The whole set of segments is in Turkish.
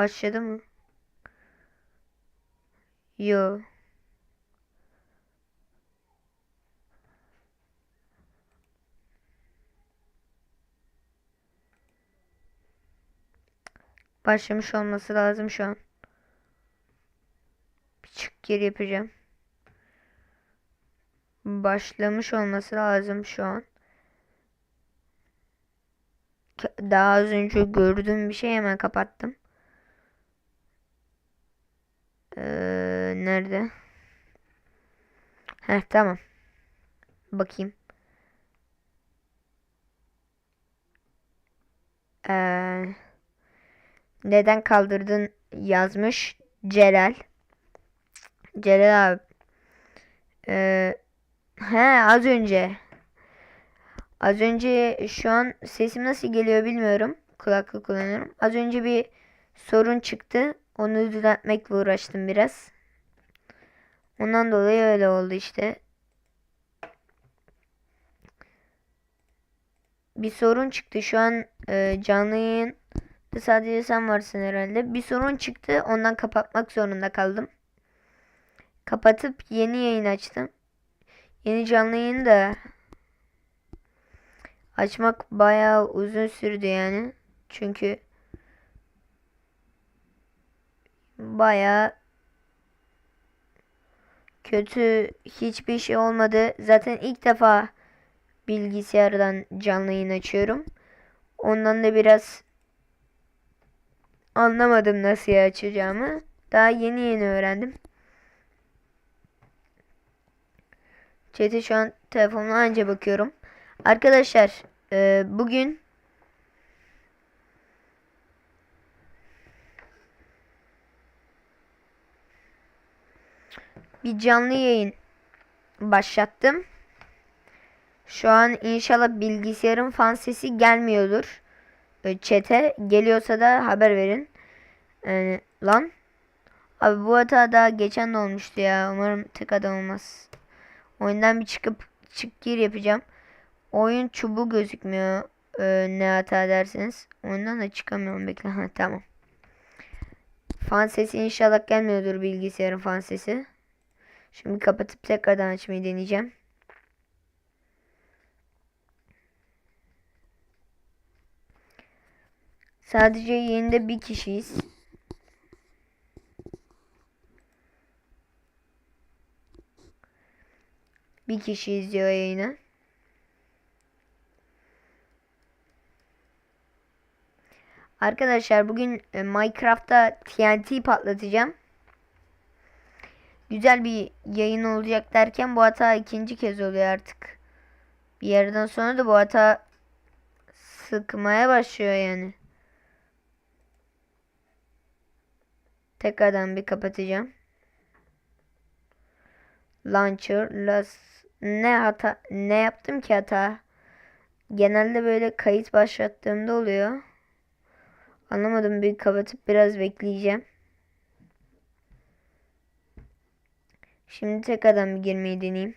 Başladı mı? Yo. Başlamış olması lazım şu an. Bir çık geri yapacağım. Başlamış olması lazım şu an. Daha az önce gördüğüm bir şey hemen kapattım. Ee, nerede? Heh tamam. Bakayım. Ee, neden kaldırdın yazmış Celal. Celal abi. Ee, he az önce. Az önce şu an sesim nasıl geliyor bilmiyorum. Kulaklık kullanıyorum. Az önce bir sorun çıktı. Onu düzeltmekle uğraştım biraz. Ondan dolayı öyle oldu işte. Bir sorun çıktı. Şu an e, canlı yayın sadece sen varsın herhalde. Bir sorun çıktı. Ondan kapatmak zorunda kaldım. Kapatıp yeni yayın açtım. Yeni canlı yayını da açmak bayağı uzun sürdü yani. Çünkü bayağı kötü hiçbir şey olmadı. Zaten ilk defa bilgisayardan canlı yayın açıyorum. Ondan da biraz anlamadım nasıl açacağımı. Daha yeni yeni öğrendim. Chat'e şu an telefonla anca bakıyorum. Arkadaşlar e, bugün bir canlı yayın başlattım. Şu an inşallah bilgisayarın fan sesi gelmiyordur. E, Chat'e geliyorsa da haber verin. Yani, lan. Abi bu hata daha geçen de olmuştu ya. Umarım tek adam olmaz. Oyundan bir çıkıp çık gir yapacağım. Oyun çubuğu gözükmüyor. Ee, ne hata derseniz. Oyundan da çıkamıyorum bekle. Tamam. Fan sesi inşallah gelmiyordur bilgisayarın fan sesi. Şimdi kapatıp tekrardan açmayı deneyeceğim. Sadece yayında bir kişiyiz. Bir kişi izliyor yayını. Arkadaşlar bugün e, Minecraft'ta TNT patlatacağım. Güzel bir yayın olacak derken bu hata ikinci kez oluyor artık. Bir yerden sonra da bu hata sıkmaya başlıyor yani. Tekrardan bir kapatacağım. Launcher, las ne hata ne yaptım ki hata? Genelde böyle kayıt başlattığımda oluyor. Anlamadım bir kapatıp biraz bekleyeceğim. Şimdi tekrardan bir girmeyi deneyeyim.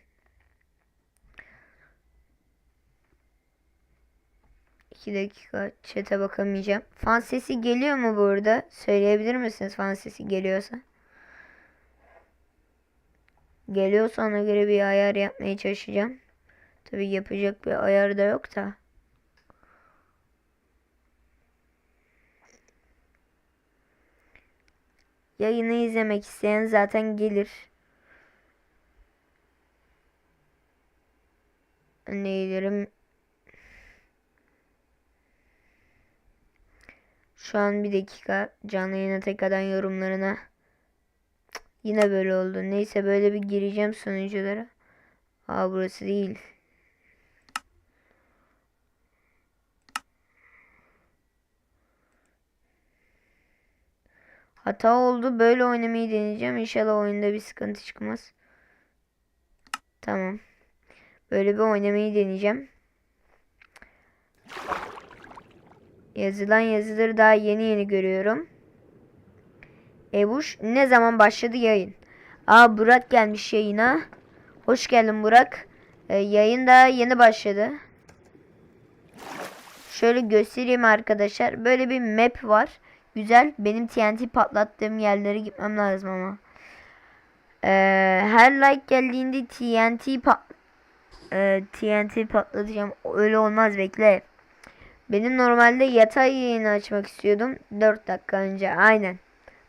İki dakika chat'e bakamayacağım. Fan sesi geliyor mu burada? Söyleyebilir misiniz fan sesi geliyorsa? Geliyorsa ona göre bir ayar yapmaya çalışacağım. Tabi yapacak bir ayar da yok da. Yayını izlemek isteyen zaten gelir. Neylerim Şu an bir dakika canlı yayına tekrardan yorumlarına Cık, Yine böyle oldu. Neyse böyle bir gireceğim sunuculara. Aa burası değil. Hata oldu. Böyle oynamayı deneyeceğim. İnşallah oyunda bir sıkıntı çıkmaz. Tamam. Böyle bir oynamayı deneyeceğim. Yazılan yazıları daha yeni yeni görüyorum. Ebuş ne zaman başladı yayın? Aa Burak gelmiş yayına. Hoş geldin Burak. Ee, yayın daha yeni başladı. Şöyle göstereyim arkadaşlar. Böyle bir map var. Güzel. Benim TNT patlattığım yerlere gitmem lazım ama. Ee, her like geldiğinde TNT pat ee, TNT patlatacağım. Öyle olmaz bekle. Benim normalde yatay yayını açmak istiyordum. 4 dakika önce. Aynen.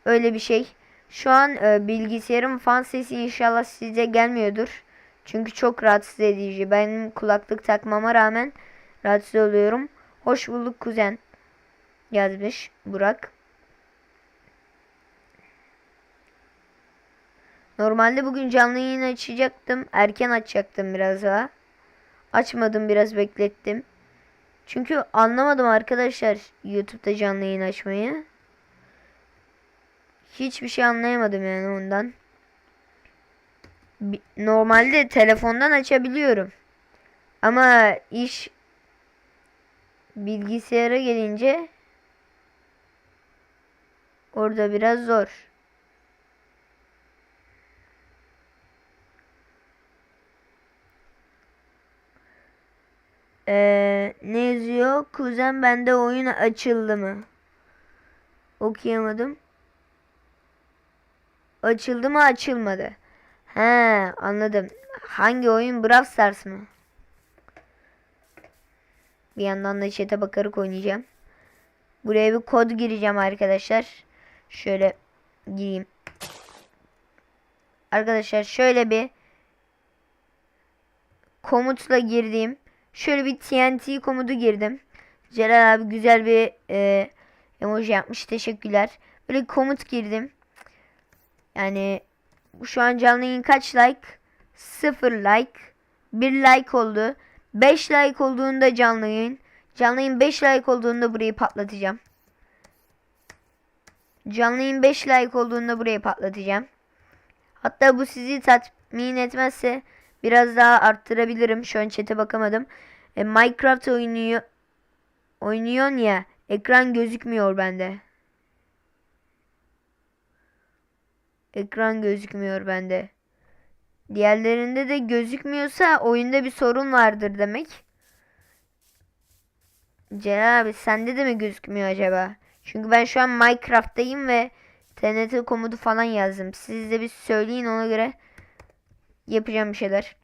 Öyle bir şey. Şu an e, bilgisayarın fan sesi inşallah size gelmiyordur. Çünkü çok rahatsız edici. Benim kulaklık takmama rağmen rahatsız oluyorum. Hoş bulduk kuzen. Yazmış Burak. Normalde bugün canlı yayın açacaktım. Erken açacaktım biraz daha. Açmadım biraz beklettim. Çünkü anlamadım arkadaşlar YouTube'da canlı yayın açmayı. Hiçbir şey anlayamadım yani ondan. Normalde telefondan açabiliyorum. Ama iş bilgisayara gelince orada biraz zor. Ee, ne yazıyor? Kuzen bende oyun açıldı mı? Okuyamadım. Açıldı mı açılmadı. He anladım. Hangi oyun Brawl Stars mı? Bir yandan da chat'e bakarak oynayacağım. Buraya bir kod gireceğim arkadaşlar. Şöyle gireyim. Arkadaşlar şöyle bir komutla girdiğim şöyle bir TNT komutu girdim. Celal abi güzel bir e, emoji yapmış. Teşekkürler. Böyle komut girdim. Yani şu an canlı yayın kaç like? 0 like. 1 like oldu. 5 like olduğunda canlı yayın. Canlı yayın 5 like olduğunda burayı patlatacağım. Canlı yayın 5 like olduğunda burayı patlatacağım. Hatta bu sizi tatmin etmezse biraz daha arttırabilirim. Şu an chat'e bakamadım. E, Minecraft oynuyor oynuyorsun ya ekran gözükmüyor bende. Ekran gözükmüyor bende. Diğerlerinde de gözükmüyorsa oyunda bir sorun vardır demek. Celal abi sende de mi gözükmüyor acaba? Çünkü ben şu an Minecraft'tayım ve TNT komutu falan yazdım. Siz de bir söyleyin ona göre yapacağım bir şeyler.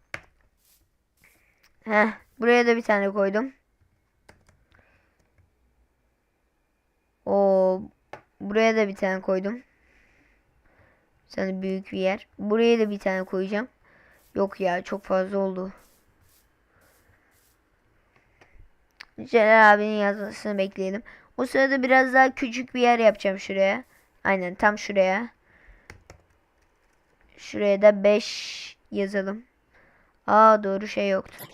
Heh, buraya da bir tane koydum. O buraya da bir tane koydum. Sana büyük bir yer. Buraya da bir tane koyacağım. Yok ya çok fazla oldu. Celal abinin yazmasını bekleyelim. O sırada biraz daha küçük bir yer yapacağım şuraya. Aynen tam şuraya. Şuraya da 5 yazalım. Aa doğru şey yoktu.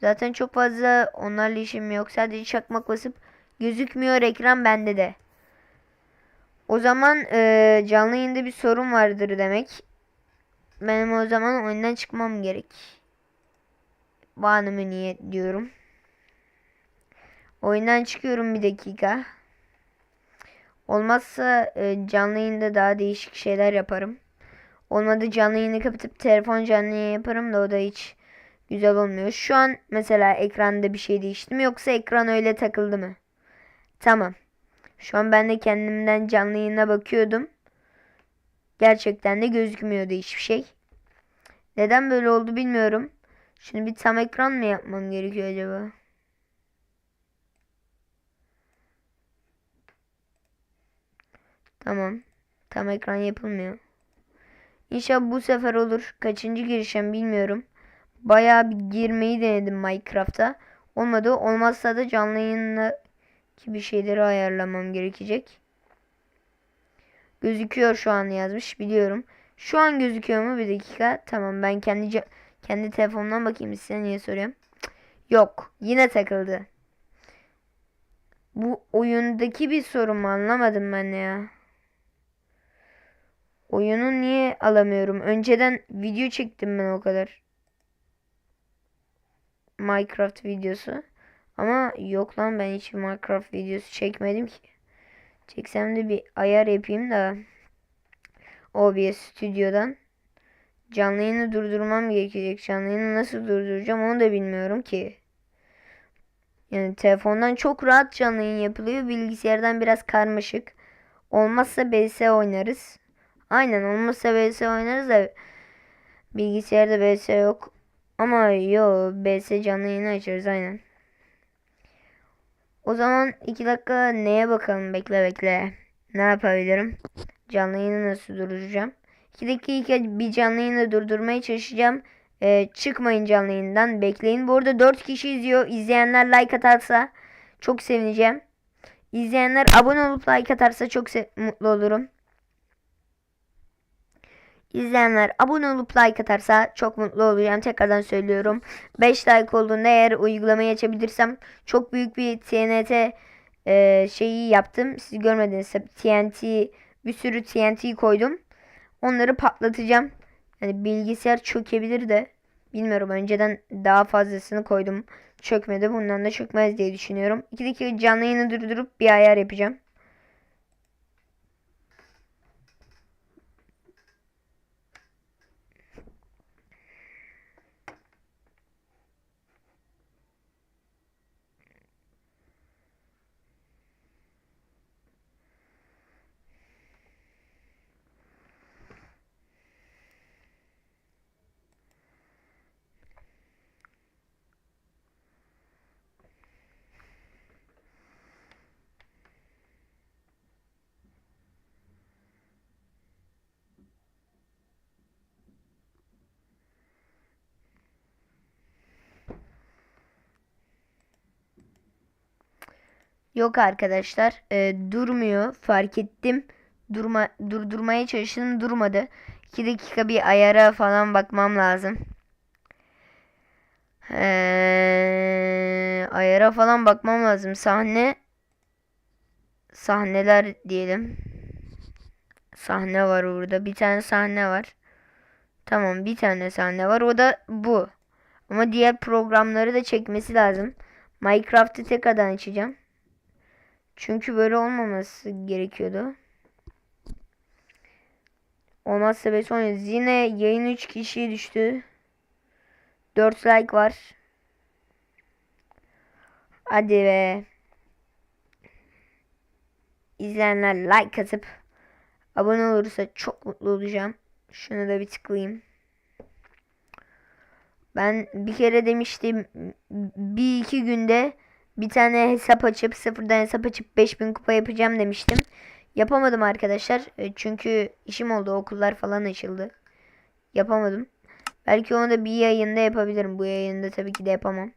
Zaten çok fazla onlarla işim yok. Sadece çakmak basıp gözükmüyor ekran bende de. O zaman e, canlı yayında bir sorun vardır demek. Benim o zaman oyundan çıkmam gerek. Bağını niye diyorum. Oyundan çıkıyorum bir dakika. Olmazsa e, canlı yayında daha değişik şeyler yaparım. Olmadı canlı yayını kapatıp telefon canlı yayın yaparım da o da hiç güzel olmuyor. Şu an mesela ekranda bir şey değişti mi yoksa ekran öyle takıldı mı? Tamam. Şu an ben de kendimden canlı yayına bakıyordum. Gerçekten de gözükmüyordu hiçbir şey. Neden böyle oldu bilmiyorum. Şimdi bir tam ekran mı yapmam gerekiyor acaba? Tamam. Tam ekran yapılmıyor. İnşallah bu sefer olur. Kaçıncı girişim bilmiyorum. Bayağı bir girmeyi denedim Minecraft'a. Olmadı. Olmazsa da canlı yayınla bir şeyleri ayarlamam gerekecek. Gözüküyor şu an yazmış biliyorum. Şu an gözüküyor mu? Bir dakika. Tamam ben kendi kendi telefonumdan bakayım size niye soruyorum. Yok. Yine takıldı. Bu oyundaki bir sorun mu anlamadım ben ya. Oyunu niye alamıyorum? Önceden video çektim ben o kadar. Minecraft videosu. Ama yok lan ben hiç Minecraft videosu çekmedim ki. Çeksem de bir ayar yapayım da. OBS stüdyodan. Canlı yayını durdurmam gerekecek. Canlı yayını nasıl durduracağım onu da bilmiyorum ki. Yani telefondan çok rahat canlı yayın yapılıyor. Bilgisayardan biraz karmaşık. Olmazsa BS oynarız. Aynen olmazsa BS oynarız da bilgisayarda BS yok. Ama yo BS canlı yayını açarız aynen. O zaman 2 dakika neye bakalım bekle bekle. Ne yapabilirim? Canlı yayını nasıl durduracağım? 2 dakika bir canlı yayını durdurmaya çalışacağım. Ee, çıkmayın canlı yayından bekleyin. Bu arada 4 kişi izliyor. İzleyenler like atarsa çok sevineceğim. İzleyenler abone olup like atarsa çok mutlu olurum. İzleyenler abone olup like atarsa çok mutlu olacağım. Tekrardan söylüyorum. 5 like olduğunda eğer uygulamayı açabilirsem çok büyük bir TNT e, şeyi yaptım. Siz görmediniz. TNT bir sürü TNT koydum. Onları patlatacağım. Yani bilgisayar çökebilir de. Bilmiyorum önceden daha fazlasını koydum. Çökmedi. Bundan da çökmez diye düşünüyorum. 2 dakika canlı yayını durdurup bir ayar yapacağım. Yok arkadaşlar. e, durmuyor. Fark ettim. Durma, durdurmaya çalıştım. Durmadı. 2 dakika bir ayara falan bakmam lazım. Ee, ayara falan bakmam lazım. Sahne sahneler diyelim. Sahne var burada. Bir tane sahne var. Tamam bir tane sahne var. O da bu. Ama diğer programları da çekmesi lazım. Minecraft'ı tekrardan açacağım. Çünkü böyle olmaması gerekiyordu. Olmazsa be sonra yine yayın 3 kişiye düştü. 4 like var. Hadi be. İzleyenler like atıp abone olursa çok mutlu olacağım. Şunu da bir tıklayayım. Ben bir kere demiştim bir iki günde bir tane hesap açıp sıfırdan hesap açıp 5000 kupa yapacağım demiştim. Yapamadım arkadaşlar. E, Çünkü işim oldu. Okullar falan açıldı. Yapamadım. Belki onu da bir yayında yapabilirim. Bu yayında tabii ki de yapamam.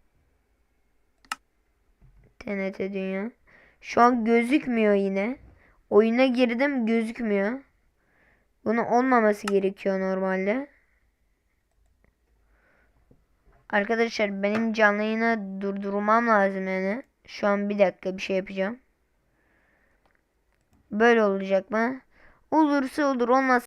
TNT Dünya. Şu an gözükmüyor yine. Oyuna girdim gözükmüyor. Bunun olmaması gerekiyor normalde. Arkadaşlar benim canlı yayını durdurmam lazım yani. Şu an bir dakika bir şey yapacağım. Böyle olacak mı? Olursa olur olmaz